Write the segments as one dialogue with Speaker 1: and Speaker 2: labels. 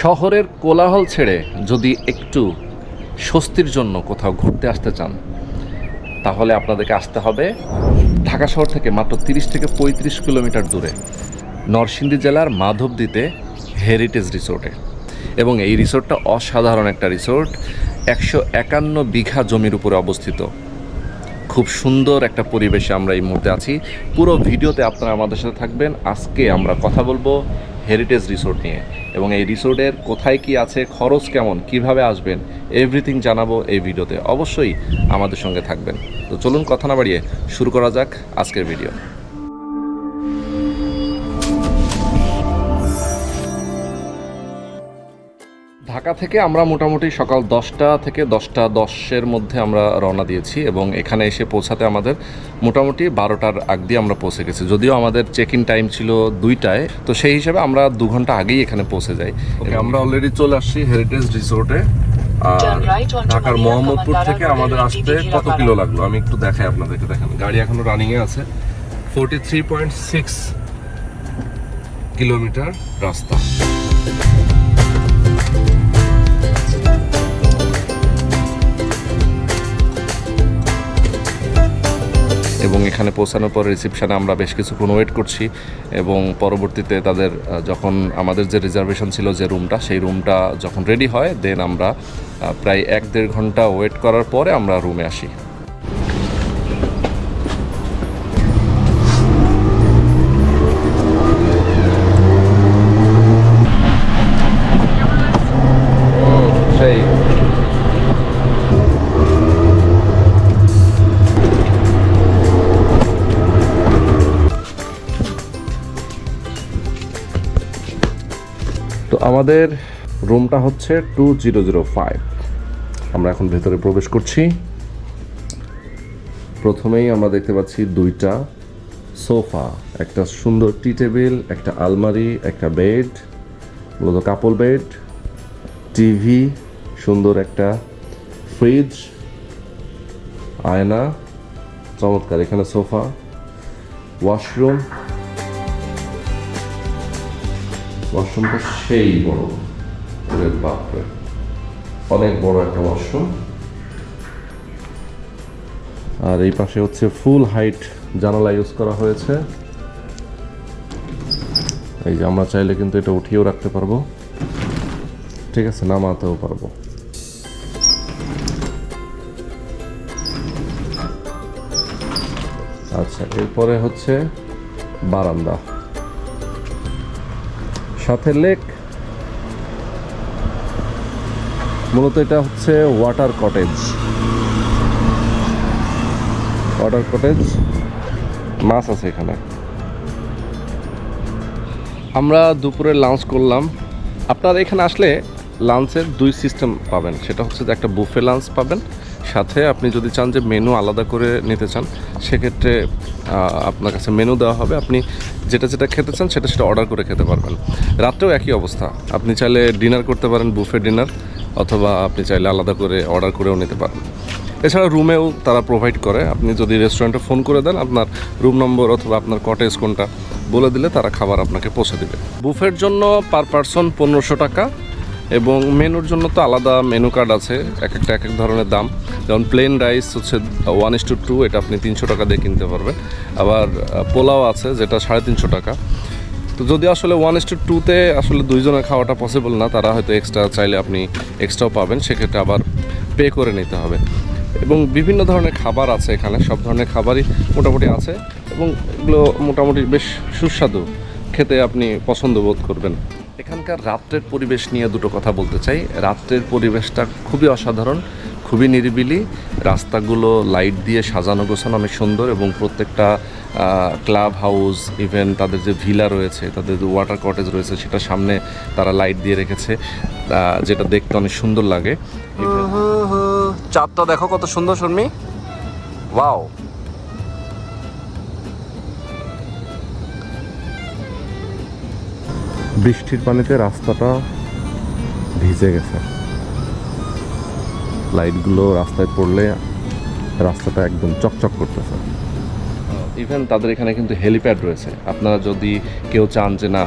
Speaker 1: শহরের কোলাহল ছেড়ে যদি একটু স্বস্তির জন্য কোথাও ঘুরতে আসতে চান, তাহলে আপনাদেরকে আসতে হবে ঢাকা শহর থেকে মাত্র তিরিশ থেকে পঁয়ত্রিশ কিলোমিটার দূরে নরসিংদী জেলার মাধবদীতে হেরিটেজ রিসোর্টে। এবং এই রিসোর্টটা অসাধারণ একটা রিসোর্ট, একশো একান্ন বিঘা জমির উপরে অবস্থিত। খুব সুন্দর একটা পরিবেশে আমরা এই মুহূর্তে আছি। পুরো ভিডিওতে আপনারা আমাদের সাথে থাকবেন। আজকে আমরা কথা বলব হেরিটেজ রিসোর্ট নিয়ে। এবং এই রিসোর্টের কোথায় কি আছে, খরচ কেমন, কীভাবে আসবেন এভরিথিং জানাব এই ভিডিওতে। অবশ্যই আমাদের সঙ্গে থাকবেন। তো চলুন কথা না বাড়িয়ে শুরু করা যাক আজকের ভিডিও ঢাকা থেকে আমরা মোটামুটি সকাল দশটা থেকে দশটা দশের মধ্যে আমরা রওনা দিয়েছি এবং এখানে এসে পৌঁছাতে আমাদের মোটামুটি বারোটার আগ দিয়ে আমরা পৌঁছে গেছি। যদিও আমাদের চেক ইন টাইম ছিল দুইটায় তো সেই হিসাবে আমরা দু ঘণ্টা আগেই এখানে পৌঁছে যাই। আমরা অলরেডি চলে আসছি হেরিটেজ রিসোর্টে আর ঢাকার মোহাম্মদপুর থেকে আমাদের আসতে কত কিলো লাগল? আমি একটু দেখাই আপনাদেরকে দেখেন। গাড়ি এখনও রানিংয়ে আছে। Forty three point six kilometre রাস্তা। এবং এখানে পৌঁছানোর পর রিসিপশানে আমরা বেশ কিছুক্ষণ ওয়েট করছি এবং পরবর্তীতে তাদের যখন আমাদের যে রিজার্ভেশন ছিল যে রুমটা সেই রুমটা যখন রেডি হয় দেন আমরা প্রায় এক দেড় ঘণ্টা ওয়েট করার পরে আমরা রুমে আসি। তো আমাদের রুমটা হচ্ছে টু জিরো জিরো ফাইভ আমরা এখন ভেতরে প্রবেশ করছি। প্রথমেই আমরা দেখতে পাচ্ছি দুইটা সোফা, একটা সুন্দর টি টেবিল, একটা আলমারি, একটা বেড, মূলত কাপল বেড, টিভি, সুন্দর একটা ফ্রিজ, আয়না, চমৎকার, এখানে সোফা, ওয়াশরুম ওয়াশরুমটা সেই বড়। ওরে বাপরে। অনেক বড় একটা ওয়াশরুম। আর এই পাশে হচ্ছে ফুল হাইট জানালা ইউজ করা হয়েছে। এই যে আমরা চাইলে কিন্তু এটা উঠিয়েও রাখতে পারব। ঠিক আছে, নামাতেও পারব। আচ্ছা এরপরে হচ্ছে বারান্দা। সাথে লেক। মূলত এটা হচ্ছে ওয়াটার কটেজ। ওয়াটার কটেজ, মাছ আছে এখানে। আমরা দুপুরে লাঞ্চ করলাম। আপনারা এখানে আসলে লাঞ্চের দুই সিস্টেম পাবেন। সেটা হচ্ছে যে একটা বুফে লাঞ্চ পাবেন সাথে আপনি যদি চান যে মেনু আলাদা করে নিতে চান, সেক্ষেত্রে আপনার কাছে মেনু দেওয়া হবে। আপনি যেটা যেটা খেতে চান, সেটা সেটা অর্ডার করে খেতে পারবেন। রাত্রেও একই অবস্থা। আপনি চাইলে ডিনার করতে পারেন বুফে ডিনার অথবা আপনি চাইলে আলাদা করে অর্ডার করেও নিতে পারেন। এছাড়া রুমেও তারা প্রোভাইড করে। আপনি যদি রেস্টুরেন্টে ফোন করে দেন, আপনার রুম নম্বর অথবা আপনার কটেজ কোনটা বলে দিলে তারা খাবার আপনাকে পৌঁছে দেবে। বুফের জন্য পার পারসন পনেরোশো টাকা, এবং মেনুর জন্য তো আলাদা মেনু কার্ড আছে, এক একটা এক এক ধরনের দাম। যেমন প্লেন রাইস হচ্ছে ওয়ান ইস টু টু এটা আপনি তিনশো টাকা দিয়ে কিনতে পারবেন। আবার পোলাও আছে যেটা সাড়ে তিনশো টাকা। তো যদি আসলে ওয়ান ইস টু টুতে আসলে দুইজনের খাওয়াটা পসিবল না, তারা হয়তো এক্সট্রা চাইলে আপনি এক্সট্রাও পাবেন, সেক্ষেত্রে আবার পে করে নিতে হবে। এবং বিভিন্ন ধরনের খাবার আছে এখানে, সব ধরনের খাবারই মোটামুটি আছে, এবং এগুলো মোটামুটি বেশ সুস্বাদু, খেতে আপনি পছন্দ বোধ করবেন। এখানকার রাত্রের পরিবেশ নিয়ে দুটো কথা বলতে চাই। রাত্রের পরিবেশটা খুবই অসাধারণ। খুবই নিরিবিলি। রাস্তাগুলো লাইট দিয়ে সাজানো গোছানো অনেক সুন্দর এবং প্রত্যেকটা ক্লাব হাউস ইভেন তাদের যে ভিলা রয়েছে তাদের যে ওয়াটার কটেজ রয়েছে সেটা সামনে তারা লাইট দিয়ে রেখেছে। যেটা দেখতে অনেক সুন্দর লাগে। চাঁদটা দেখো কত সুন্দর শর্মি। ওয়াও। বৃষ্টির পানিতে রাস্তাটা ভিজে গেছে। লাইটগুলো রাস্তায় পড়লে রাস্তাটা একদম চকচক করতেছে। ইভেন তাদের এখানে কিন্তু হেলিপ্যাড রয়েছে। আপনারা যদি কেউ চান যে না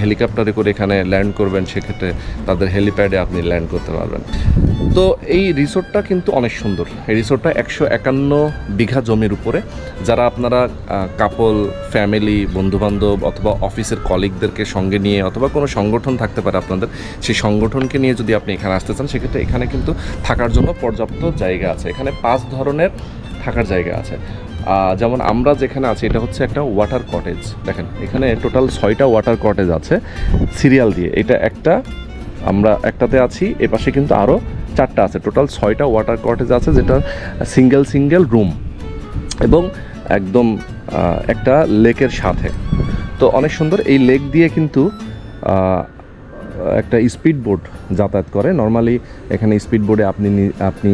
Speaker 1: হেলিকপ্টারে করে এখানে ল্যান্ড করবেন, সেক্ষেত্রে তাদের হেলিপ্যাডে আপনি ল্যান্ড করতে পারবেন। তো এই রিসোর্টটা কিন্তু অনেক সুন্দর। এই রিসোর্টটা একশো একান্ন বিঘা জমির উপরে। যারা আপনারা কাপল ফ্যামিলি বন্ধুবান্ধব অথবা অফিসের কলিগদেরকে সঙ্গে নিয়ে অথবা কোনো সংগঠন থাকতে পারে আপনাদের, সেই সংগঠনকে নিয়ে যদি আপনি এখানে আসতে চান, সেক্ষেত্রে এখানে কিন্তু থাকার জন্য পর্যাপ্ত জায়গা আছে। এখানে পাঁচ ধরনের থাকার জায়গা আছে। যেমন আমরা যেখানে আছি, এটা হচ্ছে একটা ওয়াটার কটেজ দেখেন, এখানে টোটাল ছয়টা ওয়াটার কটেজ আছে, সিরিয়াল দিয়ে। এটা একটা, আমরা একটাতে আছি এ পাশে কিন্তু আরও চারটা আছে। টোটাল ছয়টা ওয়াটার কটেজ আছে, যেটা সিঙ্গেল সিঙ্গেল রুম এবং একদম একটা লেকের সাথে। তো অনেক সুন্দর, এই লেক দিয়ে কিন্তু একটা স্পিড বোট যাতায়াত করে। নর্মালি এখানে স্পিড বোর্ডে আপনি আপনি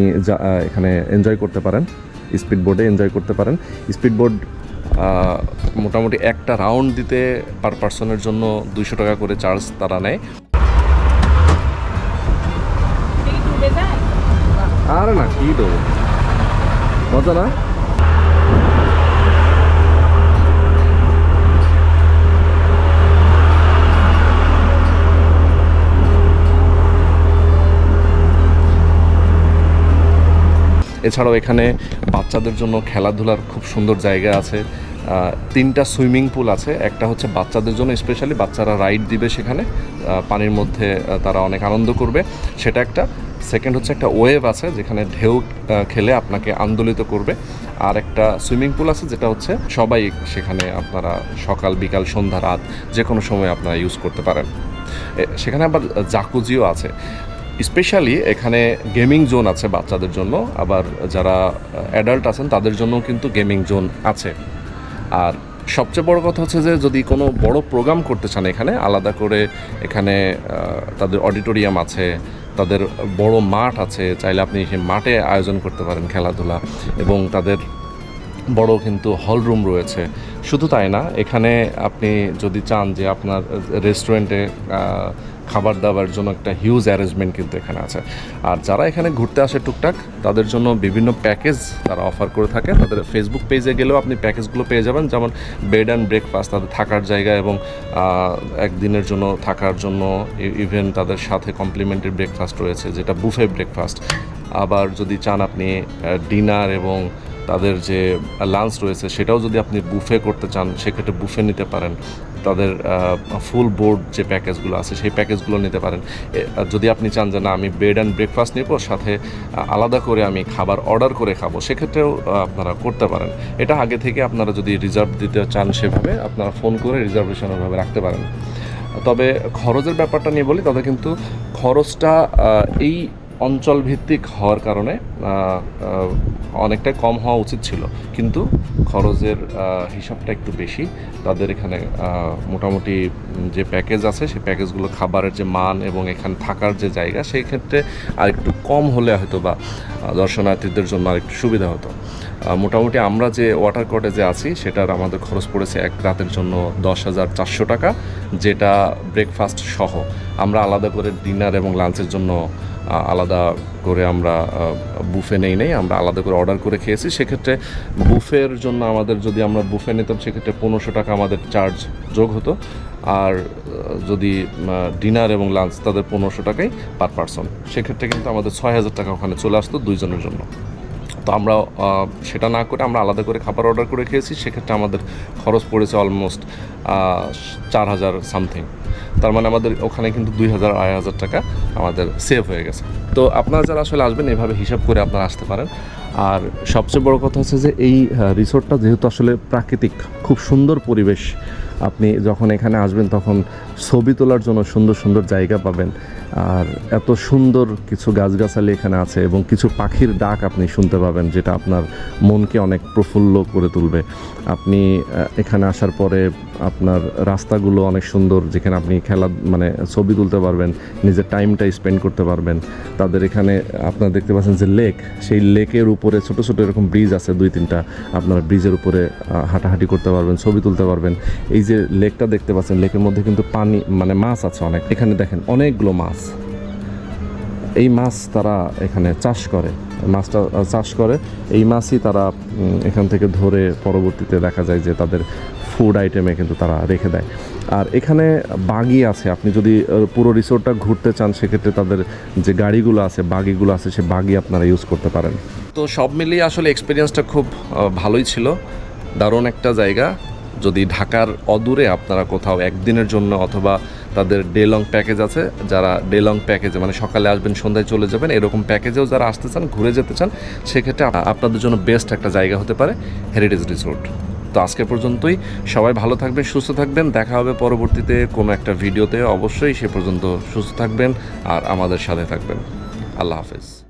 Speaker 1: এখানে এনজয় করতে পারেন। স্পিড বোর্ডে এনজয় করতে পারেন। স্পিড বোর্ড মোটামুটি একটা রাউন্ড দিতে পার পার্সনের জন্য দুইশো টাকা করে চার্জ তারা নেয়। আর না কি দেবো মজা না? এছাড়াও এখানে বাচ্চাদের জন্য খেলাধুলার খুব সুন্দর জায়গা আছে। তিনটা সুইমিং পুল আছে, একটা হচ্ছে বাচ্চাদের জন্য স্পেশালি বাচ্চারা রাইড দিবে সেখানে। পানির মধ্যে তারা অনেক আনন্দ করবে। সেটা একটা। সেকেন্ড হচ্ছে একটা ওয়েভ আছে, যেখানে ঢেউ খেলে আপনাকে আন্দোলিত করবে। আর একটা সুইমিং পুল আছে, যেটা হচ্ছে সবাই সেখানে আপনারা সকাল, বিকাল, সন্ধ্যা, রাত যে কোনো সময় আপনারা ইউজ করতে পারেন। সেখানে আবার জাকুজিও আছে। স্পেশালি এখানে গেমিং জোন আছে বাচ্চাদের জন্য। আবার যারা অ্যাডাল্ট আছেন, তাদের জন্য কিন্তু গেমিং জোন আছে। আর সবচেয়ে বড় কথা হচ্ছে যে, যদি কোনো বড় প্রোগ্রাম করতে চান এখানে, আলাদা করে এখানে তাদের অডিটোরিয়াম আছে, তাদের বড় মাঠ আছে, চাইলে আপনি সেই মাঠে আয়োজন করতে পারেন খেলাধুলা। এবং তাদের বড় কিন্তু হল রুম রয়েছে। শুধু তাই না, এখানে আপনি যদি চান যে আপনার রেস্টুরেন্টে খাবার দাবার জন্য একটা হিউজ অ্যারেঞ্জমেন্ট কিন্তু এখানে আছে। আর যারা এখানে ঘুরতে আসে টুকটাক, তাদের জন্য বিভিন্ন প্যাকেজ তারা অফার করে থাকে। তাদের ফেসবুক পেজে গেলেও আপনি প্যাকেজগুলো পেয়ে যাবেন। যেমন বেড অ্যান্ড ব্রেকফাস্ট তাদের থাকার জায়গা এবং একদিনের জন্য থাকার জন্য ইভেন তাদের সাথে কমপ্লিমেন্টারি ব্রেকফাস্ট রয়েছে, যেটা বুফে ব্রেকফাস্ট আবার যদি চান আপনি ডিনার এবং তাদের যে লাঞ্চ রয়েছে, সেটাও যদি আপনি বুফে করতে চান, সেক্ষেত্রে বুফে নিতে পারেন। তাদের ফুল বোর্ড যে প্যাকেজগুলো আছে, সেই প্যাকেজগুলো নিতে পারেন। যদি আপনি চান যে না, আমি বেড অ্যান্ড ব্রেকফাস্ট নেব, সাথে আলাদা করে আমি খাবার অর্ডার করে খাব, সেক্ষেত্রেও আপনারা করতে পারেন। এটা আগে থেকে আপনারা যদি রিজার্ভ দিতে চান সেভাবে, আপনারা ফোন করে রিজার্ভেশন ওভাবে রাখতে পারেন। তবে খরচের ব্যাপারটা নিয়ে বলি তাদের কিন্তু খরচটা এই অঞ্চল ভিত্তিক হওয়ার কারণে অনেকটাই কম হওয়া উচিত ছিল। কিন্তু খরচের হিসাবটা একটু বেশি। তাদের এখানে মোটামুটি যে প্যাকেজ আছে সেই প্যাকেজগুলো খাবারের যে মান এবং এখানে থাকার যে জায়গা, সেই ক্ষেত্রে আর একটু কম হলে হয়তো বা দর্শনার্থীদের জন্য আর একটু সুবিধা হতো। মোটামুটি আমরা যে ওয়াটার কটেজে আছি, সেটার আমাদের খরচ পড়েছে এক রাতের জন্য দশ হাজার চারশো টাকা, যেটা ব্রেকফাস্ট সহ। আমরা আলাদা করে ডিনার এবং লাঞ্চের জন্য আলাদা করে আমরা বুফে নেই নেই, আমরা আলাদা করে অর্ডার করে খেয়েছি। সেক্ষেত্রে বুফের জন্য আমাদের যদি আমরা বুফে নিতাম, সেক্ষেত্রে পনেরোশো টাকা আমাদের চার্জ যোগ হতো। আর যদি ডিনার এবং লাঞ্চ তাদের পনেরোশো টাকাই পার পারসন। সেক্ষেত্রে কিন্তু আমাদের ছয় হাজার টাকা ওখানে চলে আসতো দুইজনের জন্য। তো আমরা সেটা না করে আমরা আলাদা করে খাবার অর্ডার করে খেয়েছি। সেক্ষেত্রে আমাদের খরচ পড়েছে অলমোস্ট চার হাজার সামথিং। তার মানে আমাদের ওখানে কিন্তু দুই হাজার, আড়াই হাজার টাকা আমাদের সেভ হয়ে গেছে। তো আপনারা যারা আসলে আসবেন, এভাবে হিসাব করে আপনারা আসতে পারেন। আর সবচেয়ে বড় কথা হচ্ছে যে এই রিসোর্টটা যেহেতু আসলে প্রাকৃতিক, খুব সুন্দর পরিবেশ আপনি যখন এখানে আসবেন তখন ছবি তোলার জন্য সুন্দর সুন্দর জায়গা পাবেন। আর এত সুন্দর কিছু গাছগাছালি এখানে আছে এবং কিছু পাখির ডাক আপনি শুনতে পাবেন যেটা আপনার মনকে অনেক প্রফুল্ল করে তুলবে। আপনি এখানে আসার পরে আপনার রাস্তাগুলো অনেক সুন্দর যেখানে আপনি খেলা মানে ছবি তুলতে পারবেন, নিজের টাইমটা স্পেন্ড করতে পারবেন। তাদের এখানে আপনারা দেখতে পাচ্ছেন যে লেক, সেই লেকের উপরে ছোট ছোট এরকম ব্রিজ আছে দুই তিনটা। আপনারা ব্রিজের উপরে হাঁটাহাঁটি করতে পারবেন, ছবি তুলতে পারবেন। এই যে লেকটা দেখতে পাচ্ছেন, লেকের মধ্যে কিন্তু পানি মানে মাছ আছে অনেক। এখানে দেখেন অনেকগুলো মাছ। এই মাছ তারা এখানে চাষ করে। মাছটা চাষ করে। এই মাছই তারা এখান থেকে ধরে পরবর্তীতে দেখা যায় যে তাদের ফুড আইটেমে কিন্তু তারা রেখে দেয়। আর এখানে বাগি আছে। আপনি যদি পুরো রিসোর্টটা ঘুরতে চান, সেক্ষেত্রে তাদের যে গাড়িগুলো আছে, বাগিগুলো আছে, সে বাগি আপনারা ইউজ করতে পারেন। তো সব মিলিয়ে আসলে এক্সপিরিয়েন্সটা খুব ভালোই ছিল। দারুণ একটা জায়গা। যদি ঢাকার অদূরে আপনারা কোথাও একদিনের জন্য অথবা তাদের ডে লং প্যাকেজ আছে, যারা ডে লং প্যাকেজে মানে সকালে আসবেন, সন্ধ্যায় চলে যাবেন, এরকম প্যাকেজেও যারা আসতে চান, ঘুরে যেতে চান, সেক্ষেত্রে আপনাদের জন্য বেস্ট একটা জায়গা হতে পারে হেরিটেজ রিসোর্ট তো আজকে পর্যন্তই, সবাই ভালো থাকবেন, সুস্থ থাকবেন, দেখা হবে পরবর্তীতে কোনো একটা ভিডিওতে অবশ্যই সে পর্যন্ত সুস্থ থাকবেন আর আমাদের সাথে থাকবেন। আল্লাহ হাফেজ।